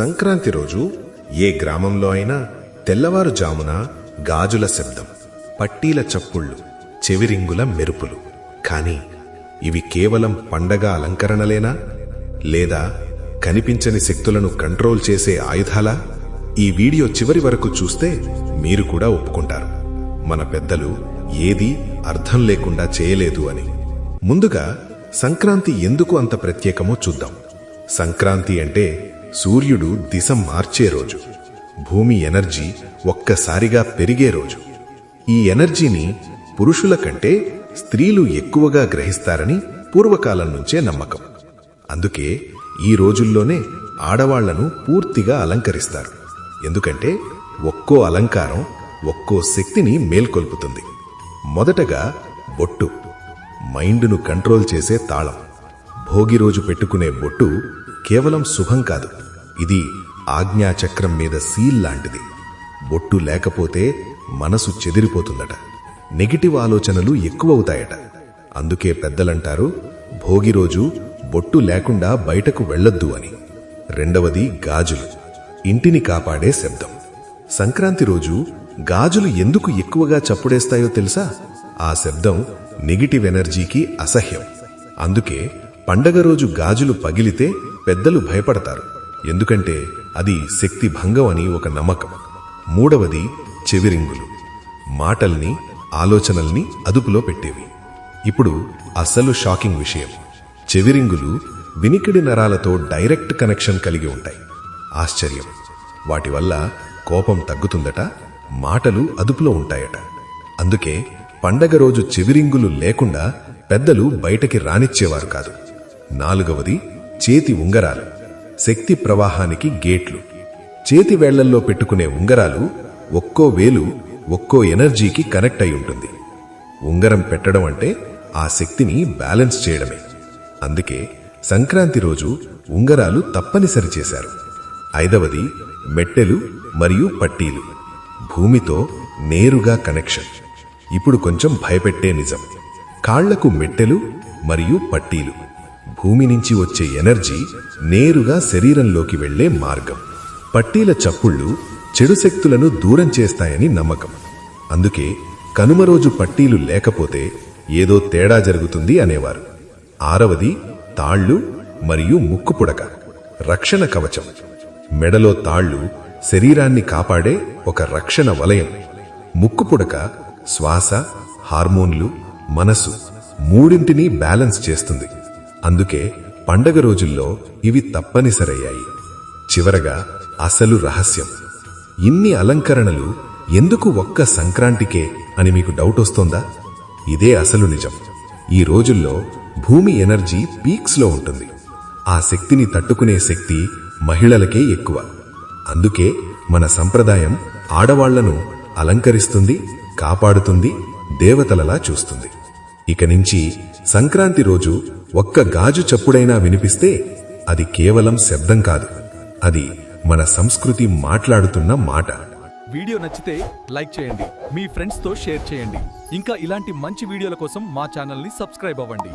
సంక్రాంతి రోజు ఏ గ్రామంలో అయినా తెల్లవారుజామున గాజుల శబ్దం పట్టీల చప్పుళ్ళు చెవిరింగుల మెరుపులు. కానీ ఇవి కేవలం పండగ అలంకరణలేనా? లేదా కనిపించని శక్తులను కంట్రోల్ చేసే ఆయుధాలా? ఈ వీడియో చివరి వరకు చూస్తే మీరు కూడా ఒప్పుకుంటారు. మన పెద్దలు ఏదీ అర్థం లేకుండా చేయలేదు అని. ముందుగా సంక్రాంతి ఎందుకు అంత ప్రత్యేకమో చూద్దాం. సంక్రాంతి అంటే సూర్యుడు దిశ మార్చే రోజు. భూమి ఎనర్జీ ఒక్కసారిగా పెరిగే రోజు. ఈ ఎనర్జీని పురుషుల కంటే స్త్రీలు ఎక్కువగా గ్రహిస్తారని పూర్వకాలం నుంచే నమ్మకం. అందుకే ఈ రోజుల్లోనే ఆడవాళ్ళను పూర్తిగా అలంకరిస్తారు. ఎందుకంటే ఒక్కో అలంకారం ఒక్కో శక్తిని మేల్కొల్పుతుంది. మొదటగా బొట్టు మైండ్ను కంట్రోల్ చేసే తాళం. భోగి రోజు పెట్టుకునే బొట్టు కేవలం శుభం కాదు. ఇది ఆజ్ఞాచక్రం మీద సీల్ లాంటిది. బొట్టు లేకపోతే మనసు చెదిరిపోతుందట. నెగిటివ్ ఆలోచనలు ఎక్కువవుతాయట. అందుకే పెద్దలంటారు భోగి రోజు బొట్టు లేకుండా బయటకు వెళ్ళొద్దు అని. రెండవది గాజులు. ఇంటిని కాపాడే శబ్దం. సంక్రాంతి రోజు గాజులు ఎందుకు ఎక్కువగా చప్పుడేస్తాయో తెలుసా? ఆ శబ్దం నెగిటివ్ ఎనర్జీకి అసహ్యం. అందుకే పండగ రోజు గాజులు పగిలితే పెద్దలు భయపడతారు. ఎందుకంటే అది శక్తి భంగం అని ఒక నమ్మకం. మూడవది చెవిరింగులు. మాటల్ని ఆలోచనల్ని అదుపులో పెట్టేవి. ఇప్పుడు అసలు షాకింగ్ విషయం. చెవిరింగులు వినికిడి నరాలతో డైరెక్ట్ కనెక్షన్ కలిగి ఉంటాయి. ఆశ్చర్యం. వాటి వల్ల కోపం తగ్గుతుందట మాటలు అదుపులో ఉంటాయట. అందుకే పండగ రోజు చెవిరింగులు లేకుండా పెద్దలు బయటకి రానిచ్చేవారు కాదు. నాలుగవది చేతి ఉంగరాలు. శక్తి ప్రవాహానికి గేట్లు. చేతి వేళ్ళల్లో పెట్టుకునే ఉంగరాలు ఒక్కో వేలు ఒక్కో ఎనర్జీకి కనెక్ట్ అయి ఉంటుంది. ఉంగరం పెట్టడం అంటే ఆ శక్తిని బ్యాలెన్స్ చేయడమే. అందుకే సంక్రాంతి రోజు ఉంగరాలు తప్పనిసరి చేశారు. ఐదవది మెట్టెలు మరియు పట్టీలు. భూమితో నేరుగా కనెక్షన్. ఇప్పుడు కొంచెం భయపెట్టే నిజం. కాళ్ళకు మెట్టెలు మరియు పట్టీలు. భూమి నుంచి వచ్చే ఎనర్జీ నేరుగా శరీరంలోకి వెళ్ళే మార్గం. పట్టీల చప్పుళ్ళు చెడు శక్తులను దూరం చేస్తాయని నమ్మకం. అందుకే కనుమ రోజు పట్టీలు లేకపోతే ఏదో తేడా జరుగుతుంది అనేవారు. ఆరవది తాళ్ళు మరియు ముక్కు పుడక రక్షణ కవచం. మెడలో తాళ్ళు శరీరాన్ని కాపాడే ఒక రక్షణ వలయం. ముక్కు పుడక శ్వాస హార్మోన్లు మనసు మూడింటిని బ్యాలెన్స్ చేస్తుంది. అందుకే పండగ రోజుల్లో ఇవి తప్పనిసరయ్యాయి. చివరగా అసలు రహస్యం. ఇన్ని అలంకరణలు ఎందుకు ఒక్క సంక్రాంతికే అని మీకు డౌట్ వస్తోందా? ఇదే అసలు నిజం. ఈ రోజుల్లో భూమి ఎనర్జీ పీక్స్లో ఉంటుంది. ఆ శక్తిని తట్టుకునే శక్తి మహిళలకే ఎక్కువ. అందుకే మన సంప్రదాయం ఆడవాళ్ళను అలంకరిస్తుంది కాపాడుతుంది దేవతలలా చూస్తుంది. ఇక నుంచి సంక్రాంతి రోజు ఒక్క గాజు చప్పుడైనా వినిపిస్తే అది కేవలం శబ్దం కాదు. అది మన సంస్కృతి మాట్లాడుతున్న మాట. వీడియో నచ్చితే లైక్ చేయండి మీ ఫ్రెండ్స్తో షేర్ చేయండి. ఇంకా ఇలాంటి మంచి వీడియోల కోసం మా ఛానల్ని సబ్స్క్రైబ్ అవ్వండి.